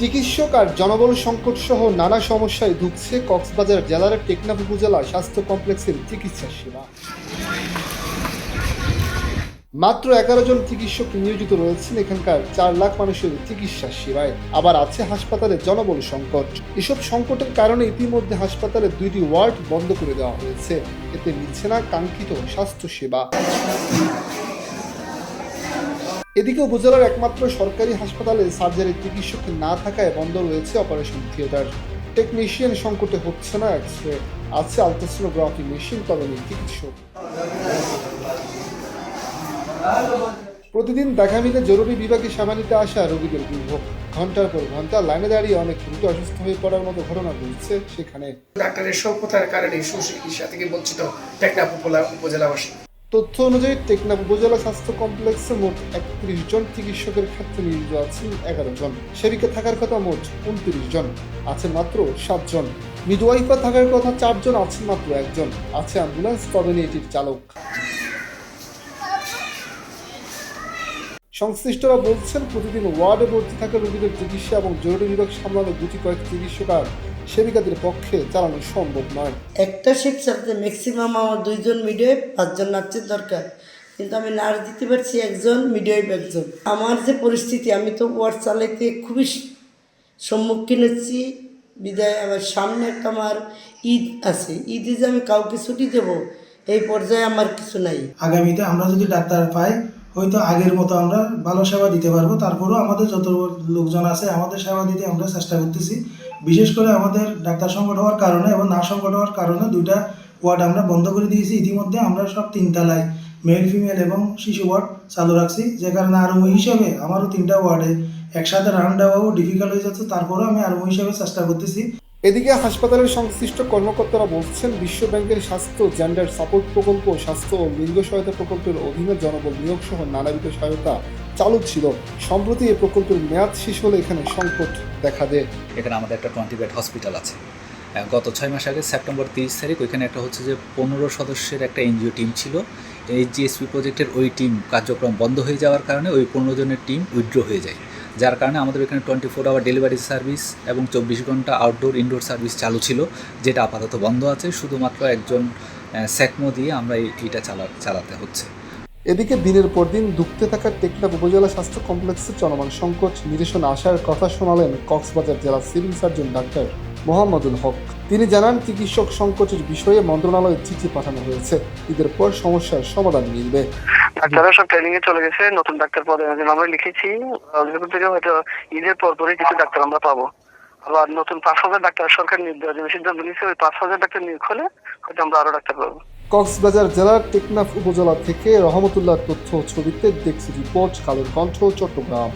চিকিৎসক আর জনবল সংকট সহ নানা সমস্যায় ঢুকছে কক্সবাজার জেলার টেকনাফ উপজেলা স্বাস্থ্য কমপ্লেক্সের চিকিৎসা সেবা। মাত্র এগারো জন চিকিৎসক নিয়োজিত রয়েছেন এখানকার চার লাখ মানুষের চিকিৎসা সেবায়। আবার আছে হাসপাতালে জনবল সংকট। এসব সংকটের কারণে ইতিমধ্যে হাসপাতালে দুইটি ওয়ার্ড বন্ধ করে দেওয়া হয়েছে। এতে মিলছে না কাঙ্ক্ষিত স্বাস্থ্য সেবা। এদিকে উপজেলার একমাত্র সরকারি হাসপাতালে সার্জারি চিকিৎসক না থাকায় বন্ধ রয়েছে অপারেশন থিয়েটার। টেকনিশিয়ান সংকটে হচ্ছে না এক্স রে আছে আলট্রাসোনোগ্রাফি মেশিন, তবে নেই চিকিৎসক। প্রতিদিন দেখা মিলে জরুরি বিভাগে সেবা নিতে আসা রোগীদের দুর্ভোগ ঘণ্টার পর ঘণ্টা লাইনে দাঁড়িয়ে অনেক রোগী অসুস্থ হয়ে পড়ার মতো ঘটনা ঘটছে সেখানে। ডাক্তারের স্বল্পতার কারণে সুচিকিৎসা থেকে বঞ্চিত টেকনাফ উপজেলাবাসী। তথ্য অনুযায়ী টেকনাফ উপজেলা স্বাস্থ্য কমপ্লেক্সে মোট একত্রিশ জন চিকিৎসকের ক্ষেত্রে নিয়োজিত আছেন এগারো জন। সেবিকা থাকার কথা মোট উনত্রিশ জন। আছে মাত্র সাতজন মিডওয়াইফা থাকার কথা চারজন আছেন মাত্র একজন। আছে অ্যাম্বুলেন্স, তবে এটির চালক। সংশ্লিষ্টরা বলছেন, প্রতিদিন ওয়ার্ডে ভর্তি থাকা রোগীদের চিকিৎসা এবং জরুরি বিভাগ সামলানো দুটি কয়েক চিকিৎসক আর সেবিকাদের পক্ষে চালানো সম্ভব নয়। একটা শিফট সাথে ম্যাক্সিমাম আমার দুইজন মিডিয়ায় পাঁচজন নার্সের দরকার। কিন্তু আমি নার্স দিতে পারছি একজন মিডিয়ায় একজন। আমার যে পরিস্থিতি আমি তো ওয়ার্ড চালাইতে খুবই সম্মুখীন হচ্ছি। বিদায় আমার সামনে একটা আমার ঈদ আছে। ঈদে যে আমি কাউকে ছুটি দেবো এই পর্যায়ে আমার কিছু নাই। আগামীতে আমরা যদি ডাক্তার পাই হয়তো আগের মতো আমরা ভালো সেবা দিতে পারব। তারপরেও আমাদের যত লোকজন আছে আমাদের সেবা দিতে আমরা চেষ্টা করতেছি। বিশেষ করে আমাদের ডাক্তার সংকট হওয়ার কারণে এবং না সংকট হওয়ার কারণে দুইটা ওয়ার্ড আমরা বন্ধ করে দিয়েছি। ইতিমধ্যে আমরা সব তিনতলায় মেল ফিমেল এবং শিশু ওয়ার্ড চালু রাখছি। যে কারণে আরও হিসাবে আমারও তিনটা ওয়ার্ডে একসাথে রান দেওয়াও ডিফিকাল্ট হয়ে যাচ্ছে। তারপরেও আমি আরও হিসাবে চেষ্টা করতেছি। এদিকে হাসপাতালের সংশ্লিষ্ট কর্মকর্তারা বলছেন বিশ্ব ব্যাংকের স্বাস্থ্য জেন্ডার সাপোর্ট প্রকল্প স্বাস্থ্য ও লিঙ্গ সহায়তা প্রকল্পের অধীনে জনবল নিয়োগ সহ নানাবিধ সহায়তা চালু ছিল। সম্প্রতি এই প্রকল্পের মেয়াদ শেষ হলে এখানে সংকট দেখা দেয়। এখানে আমাদের একটা টোয়েন্টি বেড হসপিটাল আছে। গত ছয় মাস আগে সেপ্টেম্বর তিরিশ তারিখ, ওইখানে একটা হচ্ছে যে পনেরো সদস্যের একটা এনজিও টিম ছিল। এই জিএসপি প্রজেক্টের ওই টিম কার্যক্রম বন্ধ হয়ে যাওয়ার কারণে ওই পনেরো জনের টিম উইথড্র হয়ে যায়। যার কারণে আমাদের এখানে twenty four hour delivery service এবং চব্বিশ ঘণ্টা আউটডোর ইনডোর সার্ভিস চালু ছিল, যেটা আপাতত বন্ধ আছে। শুধুমাত্র একজন স্যাকমো দিয়ে আমরা এই- এইটা চালা চালাতে হচ্ছে। এদিকে দিনের পর দিন দুঃখতে থাকা টেকনাফ উপজেলা স্বাস্থ্য কমপ্লেক্সের চলমান সংকট, নিরসন আসার কথা শোনালেন কক্সবাজার জেলা civil surgeon doctor Mohammadul Haque. তিনি জানান, চিকিৎসক সংকটের বিষয়ে মন্ত্রণালয়ে চিঠি পাঠানো হয়েছে। ঈদের পর সমস্যার সমাধান মিলবে। ডাক্তাররা সব ট্রেনিং এ চলে গেছে। নতুন ডাক্তার পদে আমরা লিখেছি। থেকে হয়তো ঈদের পর পরই কিছু ডাক্তার আমরা পাবো। আবার নতুন পাঁচ হাজার ডাক্তার সরকার নিয়োগ দেওয়ার জন্য সিদ্ধান্ত নিয়েছে, ওই পাঁচ হাজার ডাক্তার নিয়োগ হলে হয়তো আমরা আরও ডাক্তার পাবো। কক্সবাজার জেলার টেকনাফ উপজেলা থেকে রহমতুল্লাহ তথ্য ছবিতে দেখছি রিপোর্ট কালের কণ্ঠ চট্টগ্রাম।